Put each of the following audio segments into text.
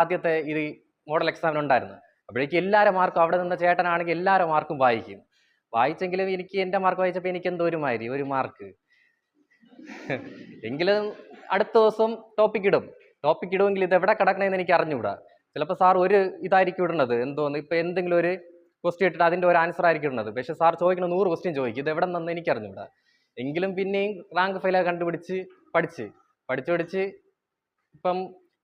ആദ്യത്തെ ഇത് മോഡൽ എക്സാമിന് ഉണ്ടായിരുന്നു. അപ്പോഴേക്കും എല്ലാവരും മാർക്കും അവിടെ നിന്ന ചേട്ടനാണെങ്കിൽ എല്ലാവരും മാർക്കും വായിക്കും. വായിച്ചെങ്കിലും എനിക്ക് എന്റെ മാർക്ക് വായിച്ചപ്പോൾ എനിക്ക് എന്തോ ഒരു മാതിരി ഒരു മാർക്ക് എങ്കിലും അടുത്ത ദിവസം ടോപ്പിക് ഇടും. ടോപ്പിക് ഇടുമെങ്കിൽ ഇത് എവിടെ കിടക്കണമെന്ന് എനിക്ക് അറിഞ്ഞുകൂടാ. ചിലപ്പോൾ സാർ ഒരു ഇതായിരിക്കും ഇടുന്നത്. എന്തോന്ന്? ഇപ്പം എന്തെങ്കിലും ഒരു ക്വസ്റ്റ്യൻ ഇട്ടിട്ട് അതിന്റെ ഒരു ആൻസർ ആയിരിക്കും ഇടുന്നത്. പക്ഷേ സാർ ചോദിക്കുന്ന നൂറ് ക്വസ്റ്റ്യൻ ചോദിക്കും. ഇത് എവിടെ നിന്ന് എനിക്ക് അറിഞ്ഞുകൂടാ. എങ്കിലും പിന്നെയും റാങ്ക് ഫെയിലാ കണ്ടുപിടിച്ച് പഠിച്ച്. പഠിച്ചു പഠിച്ച് ഇപ്പം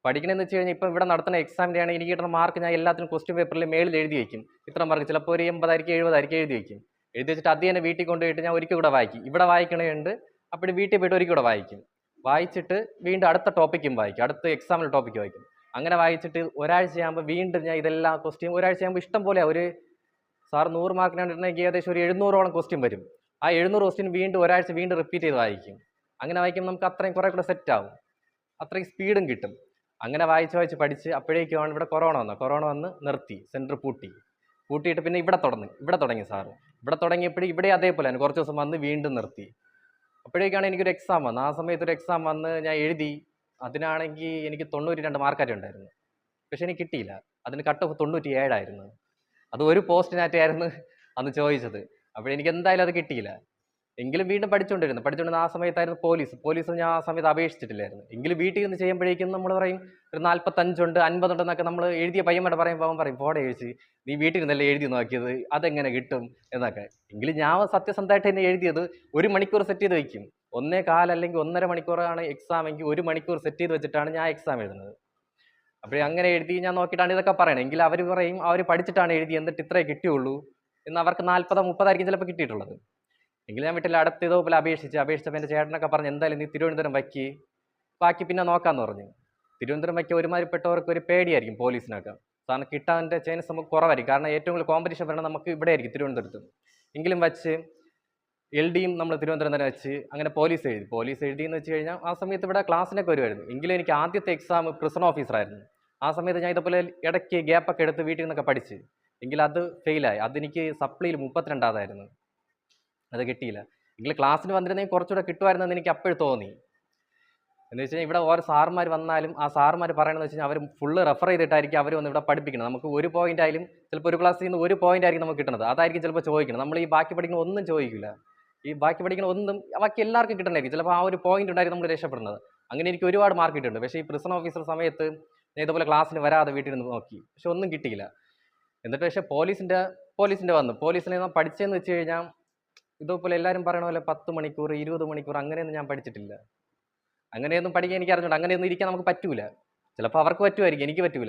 പഠിക്കണമെന്ന് വെച്ച് കഴിഞ്ഞാൽ ഇപ്പം ഇവിടെ നടത്തുന്ന എക്സാമിന്റെ ആണ് എനിക്ക് കിട്ടുന്ന മാർക്ക് ഞാൻ എല്ലാത്തിനും ക്വസ്റ്റ്യൻ പേപ്പറിൽ മേളിൽ എഴുതി വയ്ക്കും ഇത്ര മാർക്ക് ചിലപ്പോൾ ഒരു എൺപതായിരിക്കും എഴുപതായിരിക്കും എഴുതി വയ്ക്കും എഴുതി വെച്ചിട്ട് അത് തന്നെ വീട്ടിൽ കൊണ്ടുപോയിട്ട് ഞാൻ ഒരിക്കൽ കൂടെ വായിക്കും. ഇവിടെ വായിക്കണമുണ്ട് അപ്പോൾ വീട്ടിൽ പോയിട്ട് ഒരിക്കൽ കൂടെ വായിക്കും. വായിച്ചിട്ട് വീണ്ടും അടുത്ത ടോപ്പിക്കും വായിക്കും. അടുത്ത എക്സാമിൽ ടോപ്പിക്ക് വായിക്കും. അങ്ങനെ വായിച്ചിട്ട് ഒരാഴ്ചയാകുമ്പോൾ വീണ്ടും ഞാൻ ഇതെല്ലാം ക്വസ്റ്റ്യൻ ഒരാഴ്ചയാകുമ്പോൾ ഇഷ്ടം പോലെ ഒരു സാർ നൂറ് മാർക്കിനാണ് ഇടണമെങ്കിൽ ഏകദേശം ഒരു എഴുന്നൂറോളം ക്വസ്റ്റ്യൻ വരും. ആ എഴുന്നൂറ് ക്വസ്റ്റ്യൻ വീണ്ടും ഒരാഴ്ച വീണ്ടും റിപ്പീറ്റ് ചെയ്ത് വായിക്കും. അങ്ങനെ വായിക്കുമ്പോൾ നമുക്ക് അത്രയും കുറേ കൂടെ സെറ്റ് ആവും. അത്രയും സ്പീഡും കിട്ടും. അങ്ങനെ വായിച്ച് വായിച്ച് പഠിച്ച് അപ്പോഴേക്കുമാണ് ഇവിടെ കൊറോണ വന്നത്. കൊറോണ വന്ന് നിർത്തി സെന്റർ പൂട്ടി. പൂട്ടിയിട്ട് പിന്നെ ഇവിടെ തുടങ്ങി ഇവിടെ തുടങ്ങി സാറ് ഇവിടെ തുടങ്ങിയപ്പോഴും ഇവിടെ അതേപോലെ തന്നെ കുറച്ച് ദിവസം വന്ന് വീണ്ടും നിർത്തി. അപ്പോഴേക്കാണ് എനിക്കൊരു എക്സാം വന്നത്. ആ സമയത്ത് ഒരു എക്സാം വന്ന് ഞാൻ എഴുതി അതിനാണെങ്കിൽ എനിക്ക് തൊണ്ണൂറ്റി രണ്ട് മാർക്കറ്റ് ഉണ്ടായിരുന്നു. പക്ഷെ എനിക്ക് കിട്ടിയില്ല. അതിന് കട്ട് ഓഫ് തൊണ്ണൂറ്റി ഏഴായിരുന്നു അത് ഒരു പോസ്റ്റിനായിട്ടായിരുന്നു അന്ന് ചോദിച്ചത്. അപ്പോഴെനിക്ക് എന്തായാലും അത് കിട്ടിയില്ല. എങ്കിലും വീണ്ടും പഠിച്ചുകൊണ്ടിരുന്നു പഠിച്ചുകൊണ്ടിരുന്ന ആ സമയത്തായിരുന്നു പോലീസ്. പോലീസ് ഞാൻ ആ സമയത്ത് അപേക്ഷിച്ചിട്ടില്ലായിരുന്നു. എങ്കിലും വീട്ടിൽ നിന്ന് ചെയ്യുമ്പോഴേക്കും നമ്മൾ പറയും ഒരു നാൽപ്പത്തഞ്ചുണ്ട് അൻപതുണ്ടെന്നൊക്കെ നമ്മൾ എഴുതിയ പയ്യന്മാരെ പറയുമ്പോൾ അവൻ പറയും പോടെ എഴുതി നീ വീട്ടിൽ നിന്നല്ലേ എഴുതി നോക്കിയത്? അതെങ്ങനെ കിട്ടും? എന്നൊക്കെ. എങ്കിലും ഞാൻ സത്യസന്ധമായിട്ട് തന്നെ എഴുതിയത് ഒരു മണിക്കൂർ സെറ്റ് ചെയ്ത് വയ്ക്കും ഒന്നേ കാലല്ലെങ്കിൽ ഒന്നര മണിക്കൂറാണ് എക്സാം എങ്കിൽ ഒരു മണിക്കൂർ സെറ്റ് ചെയ്ത് വെച്ചിട്ടാണ് ഞാൻ എക്സാം എഴുതുന്നത്. അപ്പോൾ അങ്ങനെ എഴുതി ഞാൻ നോക്കിയിട്ടാണ് ഇതൊക്കെ പറയണത്. എങ്കിൽ അവർ പറയും അവർ പഠിച്ചിട്ടാണ് എഴുതി എന്നിട്ട് ഇത്രേ കിട്ടിയുള്ളൂ. എന്ന് അവർക്ക് നാൽപ്പതോ മുപ്പതായിരിക്കും ചിലപ്പോൾ കിട്ടിയിട്ടുള്ളത്. എങ്കിലും ഞാൻ വീട്ടിൽ അടുത്ത് ഇതേപോലെ അപേക്ഷിച്ച് അപേക്ഷിച്ചപ്പോൾ എന്റെ ചേട്ടനൊക്കെ പറഞ്ഞു എന്തായാലും നീ തിരുവനന്തപുരം വയ്ക്ക്. ബാക്കി പിന്നെ നോക്കാമെന്ന് പറഞ്ഞു. തിരുവനന്തപുരം വയ്ക്കുക ഒരുമാതിരിപ്പെട്ടവർക്ക് ഒരു പേടിയായിരിക്കും പോലീസിനൊക്കെ. കാരണം കിട്ടാന്റെ ചാൻസ് നമുക്ക് കുറവായിരിക്കും. കാരണം ഏറ്റവും കൂടുതൽ കോമ്പറ്റീഷൻ വരണം നമുക്ക് ഇവിടെ ആയിരിക്കും തിരുവനന്തപുരത്ത്. എങ്കിലും വച്ച് എൽ ഡിയും നമ്മൾ തിരുവനന്തപുരം തന്നെ വെച്ച് അങ്ങനെ പോലീസ് എഴുതി. പോലീസ് എഴുതി എന്ന് വെച്ച് കഴിഞ്ഞാൽ ആ സമയത്ത് ഇവിടെ ക്ലാസ്സിനൊക്കെ വരുമായിരുന്നു. എങ്കിലും എനിക്ക് ആദ്യത്തെ എക്സാം പ്രിസൺ ഓഫീസറായിരുന്നു ആ സമയത്ത് ഞാൻ ഇതുപോലെ ഇടയ്ക്ക് ഗ്യാപ്പൊക്കെ എടുത്ത് വീട്ടിൽ നിന്നൊക്കെ പഠിച്ച്. എങ്കിൽ അത് ഫെയിലായി അതെനിക്ക് സപ്ലിയിൽ മുപ്പത്തിരണ്ടാതായിരുന്നു അത് കിട്ടിയില്ല. എങ്കിലും ക്ലാസ്സിന് വന്നിരുന്നെങ്കിൽ കുറച്ചുകൂടെ കിട്ടുമായിരുന്നെന്ന് എനിക്ക് അപ്പോഴും തോന്നി. എന്ന് വെച്ച് കഴിഞ്ഞാൽ ഇവിടെ ഓരോ സാറുമാർ വന്നാലും ആ സാറുമാർ പറയണമെന്ന് വെച്ച് കഴിഞ്ഞാൽ അവർ ഫുള്ള് റെഫർ ചെയ്തിട്ടായിരിക്കും അവർ വന്ന് ഇവിടെ പഠിപ്പിക്കണം നമുക്ക് ഒരു പോയിന്റ് ആയാലും ചിലപ്പോൾ ഒരു ക്ലാസ്സിൽ നിന്ന് ഒരു പോയിന്റ് ആയിരിക്കും നമുക്ക് കിട്ടുന്നത് അതായിരിക്കും ചിലപ്പോൾ ചോദിക്കണം നമ്മൾ ഈ ബാക്കി പഠിക്കുന്ന ഒന്നും ചോദിക്കില്ല ഈ ബാക്കി പഠിക്കുന്ന ഒന്നും ബാക്കി എല്ലാവർക്കും കിട്ടണമായിരിക്കും ചിലപ്പോൾ ആ ഒരു പോയിന്റ് ഉണ്ടായിരിക്കും നമ്മൾ രക്ഷപ്പെടുന്നത്. അങ്ങനെ എനിക്ക് ഒരുപാട് മാർക്ക് കിട്ടിയിട്ടുണ്ട്. പക്ഷേ ഈ പ്രിസൺ ഓഫീസർ സമയത്ത് ഞാൻ ഇതുപോലെ ക്ലാസ്സിന് വരാതെ വീട്ടിൽ നിന്ന് നോക്കി. പക്ഷെ ഒന്നും കിട്ടിയില്ല. എന്നിട്ട് പക്ഷേ പോലീസിന്റെ പോലീസിന്റെ വന്നു. പോലീസിനെ ഞാൻ പഠിച്ചതെന്ന് വെച്ച് കഴിഞ്ഞാൽ ഇതുപോലെ എല്ലാവരും പറയണ പോലെ പത്ത് മണിക്കൂർ ഇരുപത് മണിക്കൂർ അങ്ങനെയൊന്നും ഞാൻ പഠിച്ചിട്ടില്ല. അങ്ങനെയൊന്നും പഠിക്കാൻ എനിക്ക് അറിഞ്ഞൂടാ. അങ്ങനെയൊന്നും ഇരിക്കാൻ നമുക്ക് പറ്റൂല. ചിലപ്പോൾ അവർക്ക് പറ്റുമായിരിക്കും എനിക്ക് പറ്റൂല.